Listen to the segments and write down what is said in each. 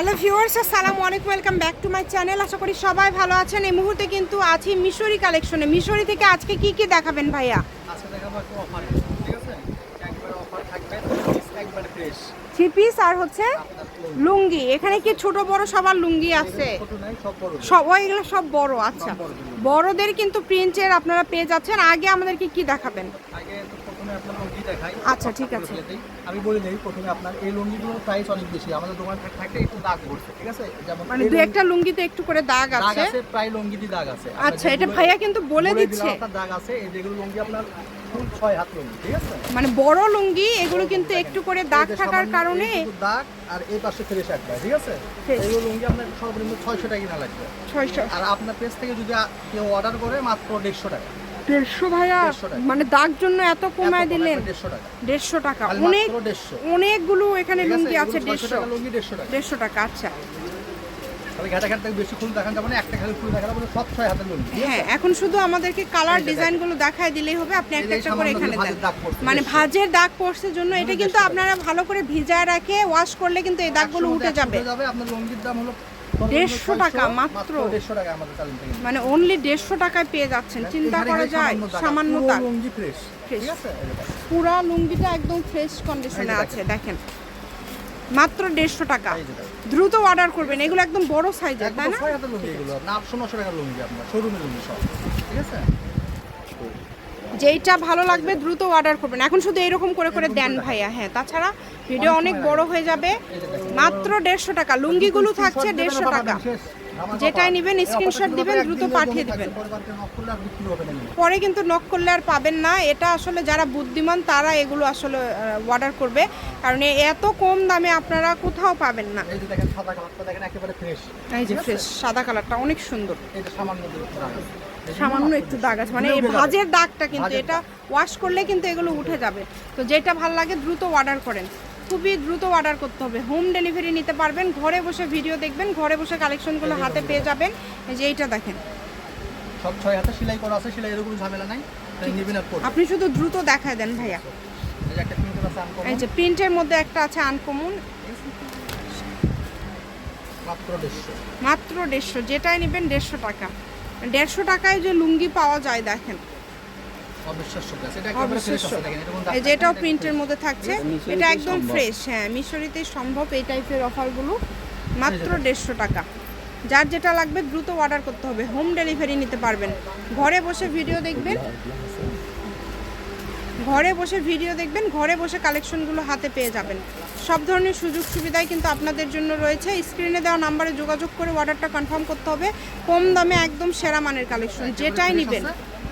Hello viewers আসসালামু আলাইকুম welcome back to my channel. আশা করি সবাই ভালো আছেন। এই মুহূর্তে কিন্তু আছি মিশরি কালেকশনে। মিশরি থেকে আজকে কি কি দেখাবেন ভাইয়া? আজকে দেখাবো একটা অফার ঠিক আছে? একবারে অফার থাকবে একবারে ফ্রেশ থ্রি পিস আর হচ্ছে লুঙ্গি। এখানে কি ছোট বড় সবার লুঙ্গি আছে? ছোট নাই সব বড়। সব বড় আচ্ছা। বড়দের কিন্তু প্রিন্টের আপনারা পেয়ে যাচ্ছেন। আগে আমাদেরকে কি দেখাবেন? আগে তো প্রথমে আপনার লুঙ্গি দেখাই। আচ্ছা, ঠিক আছে। আমি বলে দিই প্রথমে আপনার এই লুঙ্গিগুলোর প্রাইস অনেক বেশি। আমাদের দোকানে থাক- একটু দাগ পড়ছে ঠিক আছে? যেমন মানে এই দু লুঙ্গি- একটা লুঙ্গিতে একটু করে দাগ দাগ আছে? আছে প্রায় লুঙ্গিতে দাগ আছে। আচ্ছা এটা ভাইয়া কিন্তু বলে দিচ্ছে। দাগ আছে এই যেগুলো লুঙ্গি আপনার ফুল ছয় হাত লুঙ্গি ঠিক আছে? মানে বড় লুঙ্গি এগুলো কিন্তু একটু করে দাগ থাকার কারণে দাগ আর এই পাশে ফ্রেশ একবার ঠিক আছে। এইগুলো লুঙ্গি আপনার সর্বনিম্ন ছয়শো টাকা কিনা লাগবে। ছয়শো। আর আপনার পেজ থেকে যদি কেউ অর্ডার করে মাত্র দেড়শো টাকা। দেড়শো ভাইয়া 150 মানে দাগ জন্য এত কমায় দিলেন। দেড়শো টাকা। অনেক অনেকগুলো এখানে লুঙ্গি আছে দেড়শো। দেড়শো টাকা। আচ্ছা। তাহলে ঘাটা ঘাট থেকে বেশি ফুল দেখান যাবে না একটা খালি ফুল দেখালে বলে সব ছয় হাতের লুঙ্গি ঠিক হ্যাঁ এখন শুধু আমাদেরকে কালার এই যে ডিজাইনগুলো দেখায় দিলেই হবে আপনি একটা একটা করে এখানে দেন। মানে ভাজের দাগ পড়ছে জন্য এটা কিন্তু আপনারা ভালো করে ভিজায় রাখে ওয়াশ করলে কিন্তু এই দাগগুলো একশোর উঠে যাবে। উঠে যাবে আপনার লুঙ্গির দাম হলো দেড়শো টাকা মাত্র। মাত্র দেড়শো টাকা আমাদের মানে অনলি দেড়শো টাকায় পেয়ে যাচ্ছেন চিন্তা করা যায় সামান্য দাগ। পুরা লুঙ্গিটা একদম ফ্রেশ কন্ডিশনে আছে দেখেন। মাত্র দেড়শো টাকা। দ্রুত অর্ডার করবেন এগুলো একদম বড় সাইজের তাই না? ছয় হাতের লুঙ্গি এগুলো আপনার আটশো নশো টাকার লুঙ্গি আপনার শোরুমের লুঙ্গি সব ঠিক আছে? যেইটা ভালো লাগবে দ্রুত অর্ডার করবেন। এখন শুধু এরকম করে করে দেন ভাইয়া হ্যাঁ তাছাড়া ভিডিও অনেক বড় হয়ে যাবে। মাত্র দেড়শো টাকা, লুঙ্গিগুলো থাকছে দেড়শো টাকা। যেটাই নিবেন স্ক্রিনশট দিবেন দ্রুত পাঠিয়ে দেবেন। পরে কিন্তু নক করলে আর পাবেন না। এটা আসলে যারা বুদ্ধিমান তারা এগুলো আসলে অর্ডার করবে। কারণ এত কম দামে আপনারা কোথাও পাবেন না। এই যে দেখেন সাদা কালারটা দেখেন একেবারে ফ্রেশ এই যে ফ্রেশ সাদা কালারটা অনেক সুন্দর। এটা সামান্য একটু দাগ আছে। সামান্য একটু দাগ আছে। মানে এই ভাজের দাগটা কিন্তু এটা ওয়াশ করলে কিন্তু এগুলো উঠে যাবে। তো যেটা ভালো লাগে দ্রুত অর্ডার করেন। খুবই দ্রুত অর্ডার করতে হবে। হোম ডেলিভারি নিতে পারবেন ঘরে বসে ভিডিও দেখবেন ঘরে বসে কালেকশনগুলো হাতে পেয়ে যাবেন। এই যে এইটা দেখেন। সব ছয় হাতে সেলাই করা আছে সেলাই এরকম ঝামেলা নাই আপনি শুধু দ্রুত দেখায় দেন ভাইয়া। এই যে প্রিন্টার মধ্যে একটা আছে আনকমন মাত্র দেড়শো যেটাই নেবেন দেড়শো টাকা। দেড়শো টাকায় যে লুঙ্গি পাওয়া যায় দেখেন। অবিশ্বাস্য গাছ এটা একেবারে ফ্রেশ অবিশ্বাস্য আছে দেখেন এরকম দাগ এই যে এটাও প্রিন্টের মধ্যে থাকছে। এটা একদম ফ্রেশ হ্যাঁ মিশরিতেই সম্ভব এই টাইপের অফারগুলো মাত্র দেড়শো টাকা। যার যেটা লাগবে দ্রুত অর্ডার করতে হবে। হোম ডেলিভারি নিতে পারবেন। ঘরে বসে ভিডিও দেখবেন। ঘরে বসে ভিডিও দেখবেন। ঘরে বসে কালেকশনগুলো হাতে পেয়ে যাবেন। সব ধরনের সুযোগ সুবিধাই কিন্তু আপনাদের জন্য রয়েছে। স্ক্রিনে দেওয়া নাম্বারে যোগাযোগ করে অর্ডারটা কনফার্ম করতে হবে। কম দামে একদম সেরা মানের কালেকশন যেটাই নেবেন।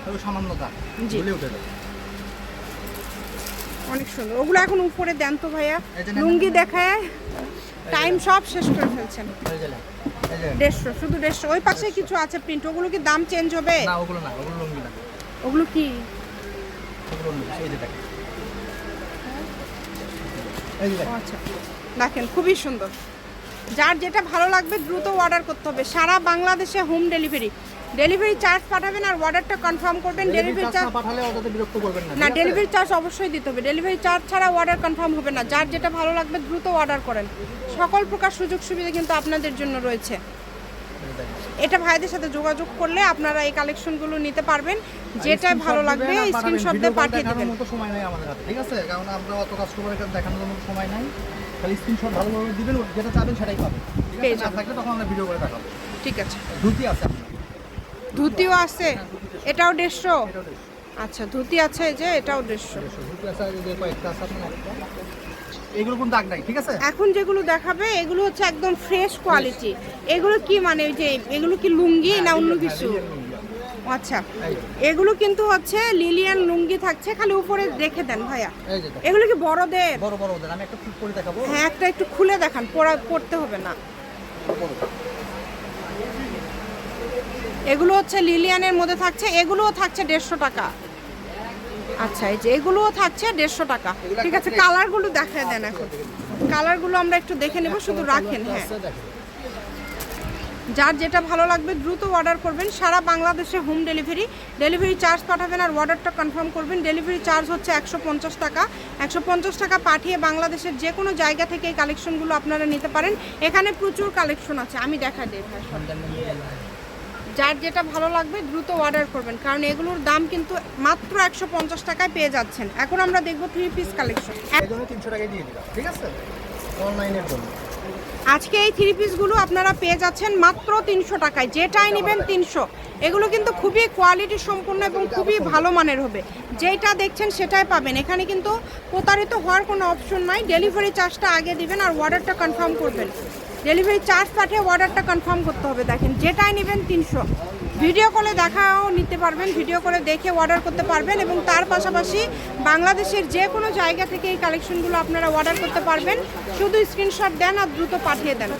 তবে সামান্য দাগ। ঝুলে উঠে যাবে। অনেক সুন্দর। ওগুলো এখন উপরে দেন তো ভাইয়া। লুঙ্গি দেখায় টাইম সব শেষ করে ফেলছেন। দেড়শো শুধু দেড়শো। ওই পাশে কিছু আছে প্রিন্ট। ওগুলো কি দাম চেঞ্জ হবে? না ওগুলো না ওগুলো লুঙ্গি না। ওগুলো কি? আচ্ছা। দেখেন খুবই সুন্দর। যার যেটা ভালো লাগবে দ্রুত অর্ডার করতে হবে। সারা বাংলাদেশে হোম ডেলিভারি ডেলিভারি চার্জ পাঠাবেন আর অর্ডারটা কনফার্ম করবেন। ডেলিভারি চার্জ পাঠালে অতটা বিরক্ত করবেন না না ডেলিভারি চার্জ অবশ্যই দিতে হবে। ডেলিভারি চার্জ ছাড়া অর্ডার কনফার্ম হবে না। যার যেটা ভালো লাগবে দ্রুত অর্ডার করেন। সকল প্রকার সুযোগ সুবিধা কিন্তু আপনাদের জন্য রয়েছে। এটা ভাইদের সাথে যোগাযোগ করলে আপনারা এই কালেকশনগুলো নিতে পারবেন। যেটাই ভালো লাগবে। স্ক্রিনশট দিয়ে পাঠিয়ে দেবেন। মতো সময় নাই আমাদের হাতে ঠিক আছে? কারণ আমরা অত কাস্টমারের কাছে দেখানোর মতো সময় নাই। খালি স্ক্রিনশট ভালোভাবে দিবেন যেটা চাবেন সেটাই পাবেন। ঠিক আছে? না থাকলে তখন আমরা ভিডিও করে দেখাবো। ঠিক আছে। ধুতি আছে ধুতিও আছে এটাও দেড়শো? আচ্ছা ধুতি আছে এই যে এটাও দেড়শো। এগুলো কোন দাগ নাই ঠিক আছে? এখন যেগুলো দেখাবে এগুলো হচ্ছে একদম ফ্রেশ কোয়ালিটি এগুলো কি মানে ওই যে এগুলো কি লুঙ্গি না অন্য কিছু? আচ্ছা এগুলো কিন্তু হচ্ছে লিলিয়ান লুঙ্গি থাকছে খালি উপরে রেখে দেন ভাইয়া। এগুলো কি বড়দের? বড় বড় ওদের আমি একটা করে দেখাবো। হ্যাঁ একটা একটু খুলে দেখান পরা পড়তে হবে না। এগুলো হচ্ছে লিলিয়ানের মধ্যে থাকছে এগুলোও থাকছে দেড়শো টাকা। আচ্ছা এই যে এগুলোও থাকছে দেড়শো টাকা। ঠিক আছে কালারগুলো দেখা দেন এখন। কালারগুলো আমরা একটু দেখে নেব শুধু রাখেন হ্যাঁ। যার যেটা ভালো লাগবে দ্রুত অর্ডার করবেন। সারা বাংলাদেশে হোম ডেলিভারি ডেলিভারি চার্জ পাঠাবেন আর অর্ডারটা কনফার্ম করবেন। ডেলিভারি চার্জ হচ্ছে একশো পঞ্চাশ টাকা। একশো পঞ্চাশ টাকা পাঠিয়ে বাংলাদেশের যে কোনো জায়গা থেকে এই কালেকশনগুলো আপনারা নিতে পারেন। এখানে প্রচুর কালেকশন আছে আমি দেখা দিই ভাই সব। যার যেটা ভালো লাগবে দ্রুত অর্ডার করবেন। কারণ এগুলোর দাম কিন্তু মাত্র একশো পঞ্চাশ টাকায় পেয়ে যাচ্ছেন। এখন আমরা দেখব থ্রি পিস কালেকশন তিনশো টাকায় দিয়ে দিলাম ঠিক আছে? অনলাইনের জন্য। আজকে এই থ্রি পিসগুলো আপনারা পেয়ে যাচ্ছেন মাত্র তিনশো টাকায়। যেটাই নেবেন তিনশো। এগুলো কিন্তু খুবই কোয়ালিটি সম্পূর্ণ এবং খুবই ভালো মানের হবে। যেটা দেখছেন সেটাই পাবেন। এখানে কিন্তু প্রতারিত হওয়ার কোনো অপশন নাই। ডেলিভারি চার্জটা আগে দিবেন আর অর্ডারটা কনফার্ম করবেন। ডেলিভারি চার্জ পাঠিয়ে অর্ডারটা কনফার্ম করতে হবে। দেখেন, যেটাই নেবেন তিনশো। ভিডিও কলে দেখাও নিতে পারবেন, ভিডিও কলে দেখে অর্ডার করতে পারবেন এবং তার পাশাপাশি বাংলাদেশের যে কোনো জায়গা থেকে এই কালেকশনগুলো আপনারা অর্ডার করতে পারবেন। শুধু স্ক্রিনশট দেন আর দ্রুত পাঠিয়ে দেন।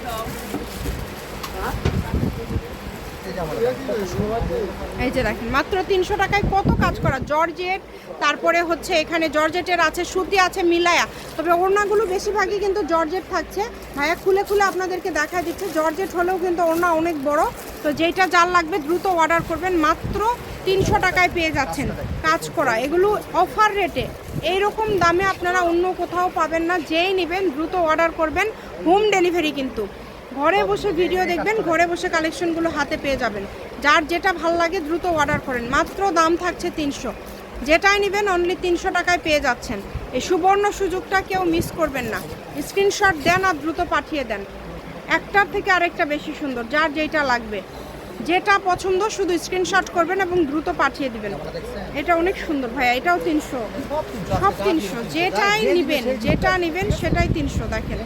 এই যে দেখেন, মাত্র তিনশো টাকায় কত কাজ করা? জর্জেট, তারপরে হচ্ছে এখানে জর্জেটের আছে, সুতি আছে, মিলায়া। তবে ওড়নাগুলো বেশিরভাগই কিন্তু জর্জেট থাকছে। ভাইয়া খুলে খুলে আপনাদেরকে দেখা দিচ্ছে। জর্জেট হলেও কিন্তু ওড়না অনেক বড়। তো যেটা যার লাগবে দ্রুত অর্ডার করবেন। মাত্র তিনশো টাকায় পেয়ে যাচ্ছেন কাজ করা। এগুলো অফার রেটে। এইরকম দামে আপনারা অন্য কোথাও পাবেন না। যেই নেবেন দ্রুত অর্ডার করবেন। হোম ডেলিভারি কিন্তু। ঘরে বসে ভিডিও দেখবেন, ঘরে বসে কালেকশনগুলো হাতে পেয়ে যাবেন। যার যেটা ভালো লাগে দ্রুত অর্ডার করেন। মাত্র দাম থাকছে তিনশো। যেটাই নেবেন অনলি তিনশো টাকায় পেয়ে যাচ্ছেন। এই সুবর্ণ সুযোগটা কেউ মিস করবেন না। স্ক্রিনশট দেন আর দ্রুত পাঠিয়ে দেন। একটার থেকে আরেকটা বেশি সুন্দর, যার যেটা লাগবে। যেটা পছন্দ শুধু স্ক্রিনশট করবেন এবং দ্রুত পাঠিয়ে দিবেন। এটা অনেক সুন্দর ভাইয়া, এটাও তিনশো। সব তিনশো। যেটাই নিবেন, যেটা নিবেন সেটাই তিনশো, দেখেন।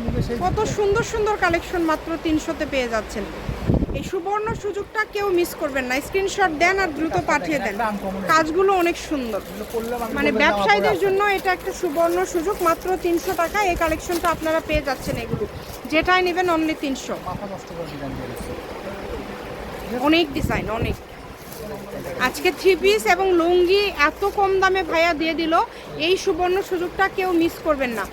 কত সুন্দর সুন্দর কালেকশন মাত্র তিনশোতে পেয়ে যাচ্ছেন। এই সুবর্ণ সুযোগটা কেউ মিস করবেন না। স্ক্রিনশট দেন আর দ্রুত পাঠিয়ে দেন। কাজগুলো অনেক সুন্দর। মানে ব্যবসায়ীদের জন্য এটা একটা সুবর্ণ সুযোগ, মাত্র তিনশো টাকা। এই কালেকশনটা আপনারা পেয়ে যাচ্ছেন এগুলো। যেটাই নেবেন অনলি তিনশো মাথা নষ্ট করে ডিজাইন করেছে অনেক ডিজাইন অনেক। আজকে থ্রি পিস এবং লুঙ্গি এত কম দামে ভাইয়া দিয়ে দিল, এই সুবর্ণ সুযোগটা কেউ মিস করবেন না।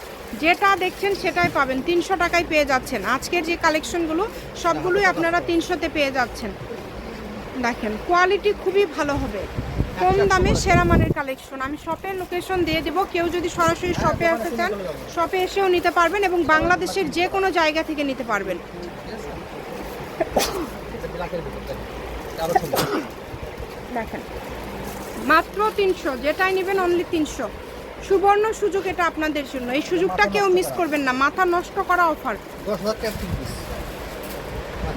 যেটা দেখছেন সেটাই পাবেন, তিনশো টাকায় পেয়ে যাচ্ছেন। আজকের যে কালেকশনগুলো সবগুলোই আপনারা তিনশোতে পেয়ে যাচ্ছেন। দেখেন কোয়ালিটি খুবই ভালো হবে। কম দামে সেরা মানের কালেকশন আমি শপের লোকেশন দিয়ে দেবো। কেউ যদি সরাসরি শপে আসতে চান শপে এসেও নিতে পারবেন এবং বাংলাদেশের যে কোনো জায়গা থেকে নিতে পারবেন। দেখেন। মাত্র তিনশো যেটাই নেবেন অনলি তিনশো। সুবর্ণ সুযোগ এটা আপনাদের জন্য। এই সুযোগটা কেউ মিস করবেন না। মাথা নষ্ট করা অফার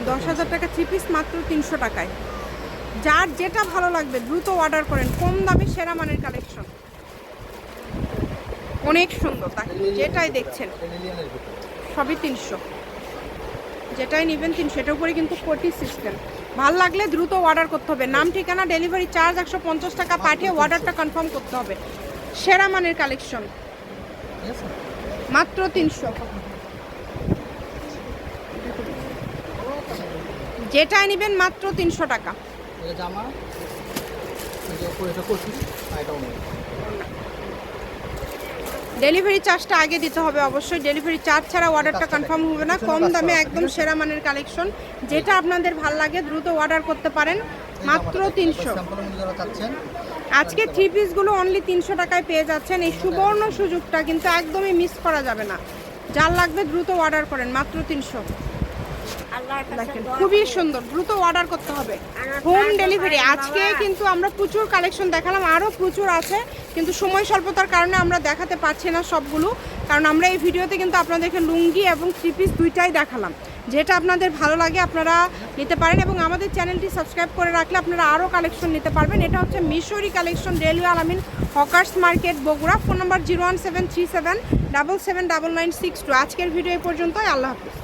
দশ হাজার টাকা থ্রি পিস মাত্র তিনশো টাকায়। যার যেটা ভালো লাগবে দ্রুত অর্ডার করেন। কম দামে সেরা মানের কালেকশন অনেক সুন্দর। দেখেন যেটাই দেখছেন সবই তিনশো। যেটাই নেবেন তিনশো এটার উপরে কিন্তু কোটি সিস্টেম ভালো লাগলে দ্রুত অর্ডার করতে হবে। নাম ঠিকানা ডেলিভারি চার্জ একশো পঞ্চাশ টাকা পাঠিয়ে অর্ডারটা কনফার্ম করতে হবে। সেরা মানের কালেকশন মাত্র তিনশো। যেটাই নেবেন মাত্র তিনশো টাকা। জামা এই যে উপরে এটা কচি আর এটাও নেই ডেলিভারি চার্জটা আগে দিতে হবে অবশ্যই। ডেলিভারি চার্জ ছাড়া অর্ডারটা কনফার্ম হবে না। কম দামে একদম সেরা মানের কালেকশন যেটা আপনাদের ভালো লাগে, দ্রুত অর্ডার করতে পারেন। মাত্র তিনশো। আজকে থ্রি পিসগুলো অনলি তিনশো টাকায় পেয়ে যাচ্ছেন। এই সুবর্ণ সুযোগটা কিন্তু একদমই মিস করা যাবে না। যার লাগবে দ্রুত অর্ডার করেন। মাত্র তিনশো। দেখেন খুবই সুন্দর দ্রুত অর্ডার করতে হবে। হোম ডেলিভারি আজকে কিন্তু আমরা প্রচুর কালেকশন দেখালাম আরও প্রচুর আছে কিন্তু সময় স্বল্পতার কারণে আমরা দেখাতে পারছি না সবগুলো কারণ আমরা এই ভিডিওতে কিন্তু আপনাদেরকে লুঙ্গি এবং থ্রি পিস দুইটাই দেখালাম। যেটা আপনাদের ভালো লাগে আপনারা নিতে পারেন এবং আমাদের চ্যানেলটি সাবস্ক্রাইব করে রাখলে আপনারা আরও কালেকশন নিতে পারবেন। এটা হচ্ছে Mishri collection railway Alamin hawkers market Bogura. Phone number zero one seven three seven double seven double nine six two আজকের ভিডিও এই পর্যন্তই আল্লাহ হাফিজ।